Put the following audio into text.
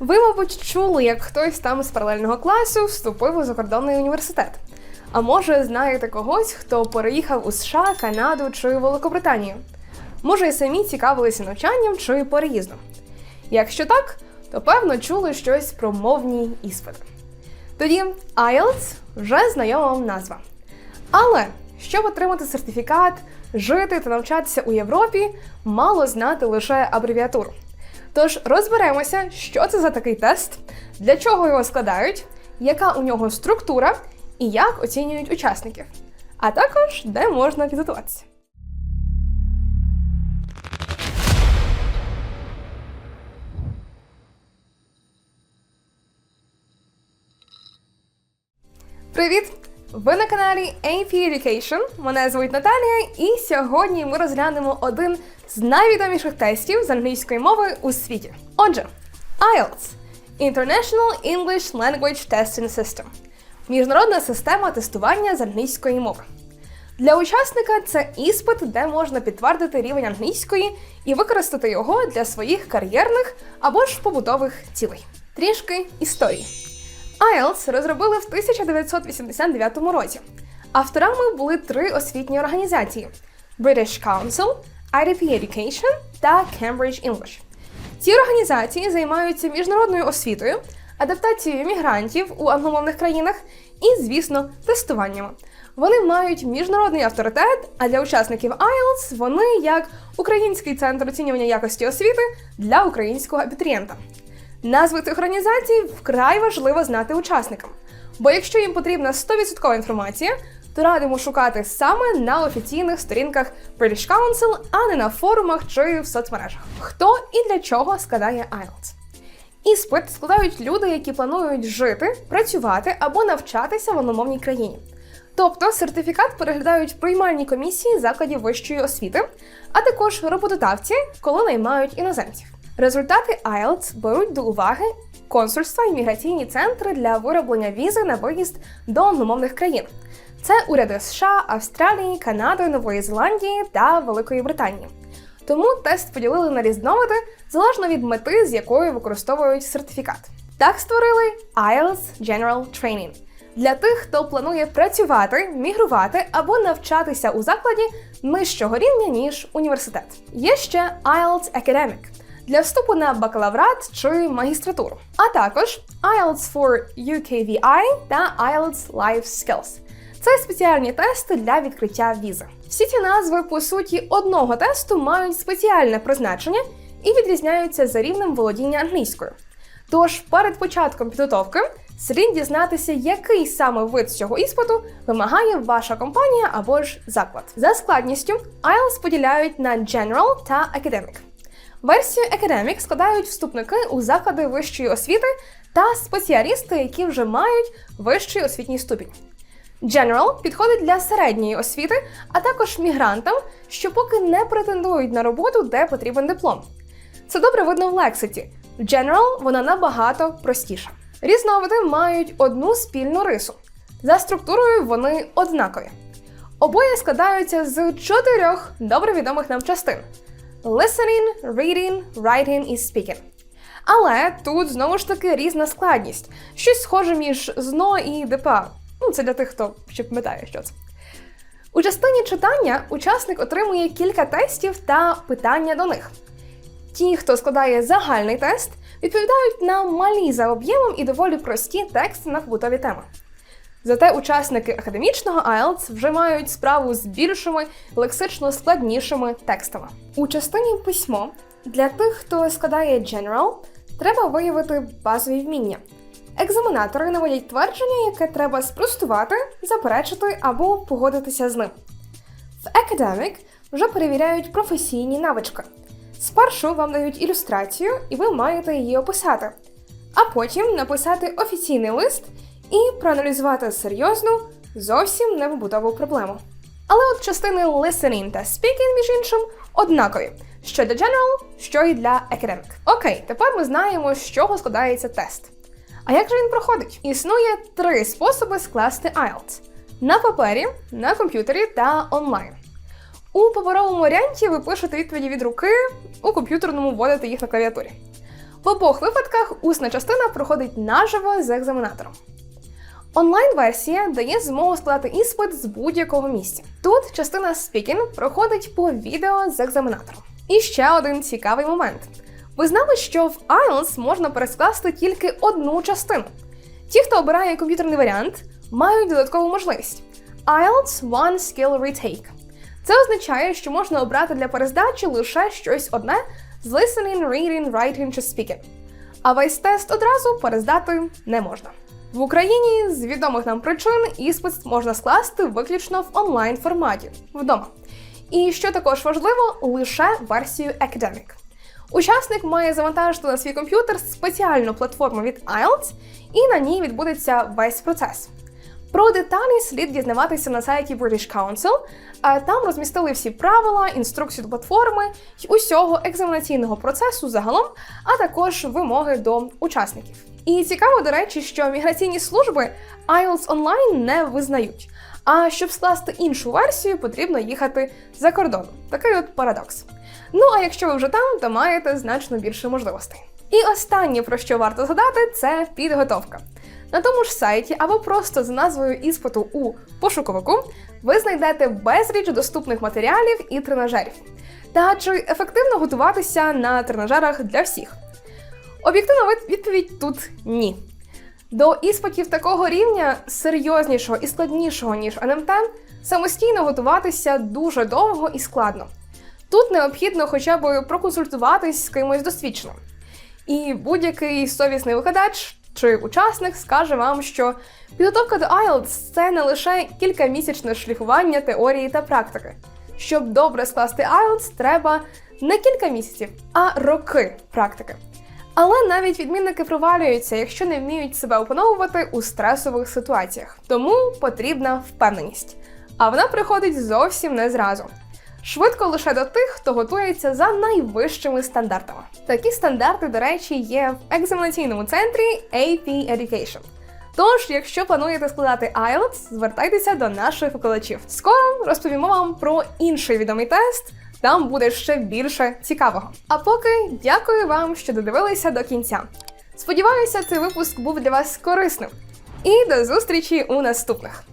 Ви, мабуть, чули, як хтось там з паралельного класу вступив у закордонний університет. А може, знаєте когось, хто переїхав у США, Канаду чи Великобританію? Може, і самі цікавилися навчанням чи переїздом. Якщо так, то певно чули щось про мовні іспити. Тоді IELTS вже знайома вам назва. Але щоб отримати сертифікат, жити та навчатися у Європі, мало знати лише абревіатуру. Тож розберемося, що це за такий тест, для чого його складають, яка у нього структура і як оцінюють учасників, а також де можна підготуватися. Привіт! Ви на каналі AP Education. Мене звуть Наталія, і сьогодні ми розглянемо один з найвідоміших тестів з англійської мови у світі. Отже, IELTS International English Language Testing System міжнародна система тестування з англійської мови. Для учасника це іспит, де можна підтвердити рівень англійської і використати його для своїх кар'єрних або ж побутових цілей. Трішки історії. IELTS розробили в 1989 році. Авторами були три освітні організації: British Council, IDP Education та Cambridge English. Ці організації займаються міжнародною освітою, адаптацією мігрантів у англомовних країнах і, звісно, тестуваннями. Вони мають міжнародний авторитет, а для учасників IELTS вони як Український центр оцінювання якості освіти для українського абітурієнта. Назви цих організацій вкрай важливо знати учасникам, бо якщо їм потрібна 100% інформація, то радимо шукати саме на офіційних сторінках British Council, а не на форумах чи в соцмережах. Хто і для чого складає IELTS? Іспит складають люди, які планують жити, працювати або навчатися в одномовній країні. Тобто сертифікат переглядають приймальні комісії закладів вищої освіти, а також роботодавці, коли наймають іноземців. Результати IELTS беруть до уваги консульства і міграційні центри для вироблення візи на виїзд до англомовних країн. Це уряди США, Австралії, Канади, Нової Зеландії та Великої Британії. Тому тест поділили на різновиди залежно від мети, з якою використовують сертифікат. Так створили IELTS General Training для тих, хто планує працювати, мігрувати або навчатися у закладі нижчого рівня ніж університет. Є ще IELTS Academic для вступу на бакалаврат чи магістратуру, а також IELTS for UKVI та IELTS Life Skills. Це спеціальні тести для відкриття візи. Всі ці назви, по суті, одного тесту мають спеціальне призначення і відрізняються за рівнем володіння англійською. Тож перед початком підготовки слід дізнатися, який саме вид цього іспиту вимагає ваша компанія або ж заклад. За складністю IELTS поділяють на General та Academic. Версію Academic складають вступники у заклади вищої освіти та спеціалісти, які вже мають вищий освітній ступінь. General підходить для середньої освіти, а також мігрантам, що поки не претендують на роботу, де потрібен диплом. Це добре видно в лексиці. General вона набагато простіша. Різновиди мають одну спільну рису. За структурою вони однакові. Обоє складаються з чотирьох добре відомих нам частин: listening, reading, writing і speaking. Але тут знову ж таки різна складність, щось схоже між ЗНО і ДПА. Ну, це для тих, хто ще пам'ятає, що це. У частині читання учасник отримує кілька тестів та питання до них. Ті, хто складає загальний тест, відповідають на малі за об'ємом і доволі прості тексти на побутові теми. Зате учасники академічного IELTS вже мають справу з більшими лексично складнішими текстами. У частині письмо для тих, хто складає General, треба виявити базові вміння. Екзаменатори наводять твердження, яке треба спростувати, заперечити або погодитися з ним. В Academic вже перевіряють професійні навички. Спершу вам дають ілюстрацію, і ви маєте її описати, а потім написати офіційний лист і проаналізувати серйозну, зовсім не побутову проблему. Але от частини listening та speaking, між іншим, однакові, що для General, що і для Academic. Окей, тепер ми знаємо, з чого складається тест. А як же він проходить? Існує три способи скласти IELTS: на папері, на комп'ютері та онлайн. У паперовому варіанті ви пишете відповіді від руки, у комп'ютерному вводите їх на клавіатурі. В обох випадках усна частина проходить наживо з екзаменатором. Онлайн-версія дає змогу складати іспит з будь-якого місця. Тут частина спікінг проходить по відео з екзаменатором. І ще один цікавий момент. Ви знали, що в IELTS можна перескласти тільки одну частину. Ті, хто обирає комп'ютерний варіант, мають додаткову можливість IELTS One Skill Retake. Це означає, що можна обрати для перездачі лише щось одне з listening, reading, writing чи speaking. А весь тест одразу перездати не можна. В Україні з відомих нам причин іспит можна скласти виключно в онлайн форматі вдома. І що також важливо, лише версію Academic. Учасник має завантажити на свій комп'ютер спеціальну платформу від IELTS, і на ній відбудеться весь процес. Про деталі слід дізнаватися на сайті British Council, а там розмістили всі правила, інструкцію до платформи й усього екзаменаційного процесу загалом, а також вимоги до учасників. І цікаво, до речі, що міграційні служби IELTS Online не визнають. А щоб скласти іншу версію, потрібно їхати за кордон. Такий от парадокс. Ну а якщо ви вже там, то маєте значно більше можливостей. І останнє, про що варто згадати, це підготовка. На тому ж сайті або просто за назвою іспиту у пошуковику ви знайдете безліч доступних матеріалів і тренажерів. Та чи ефективно готуватися на тренажерах для всіх? Об'єктивна від- відповідь тут ні. До іспитів такого рівня, серйознішого і складнішого, ніж НМТ, самостійно готуватися дуже довго і складно. Тут необхідно хоча б проконсультуватись з кимось досвідченим. І будь-який совісний викладач чи учасник скаже вам, що підготовка до IELTS – це не лише кількамісячне шліфування теорії та практики. Щоб добре скласти IELTS, треба не кілька місяців, а роки практики. Але навіть відмінники провалюються, якщо не вміють себе опановувати у стресових ситуаціях. Тому потрібна впевненість. А вона приходить зовсім не зразу. Швидко лише до тих, хто готується за найвищими стандартами. Такі стандарти, до речі, є в екзаменаційному центрі AP Education. Тож, якщо плануєте складати IELTS, звертайтеся до наших викладачів. Скоро розповімо вам про інший відомий тест. Там буде ще більше цікавого. А поки дякую вам, що додивилися до кінця. Сподіваюся, цей випуск був для вас корисним. І до зустрічі у наступних.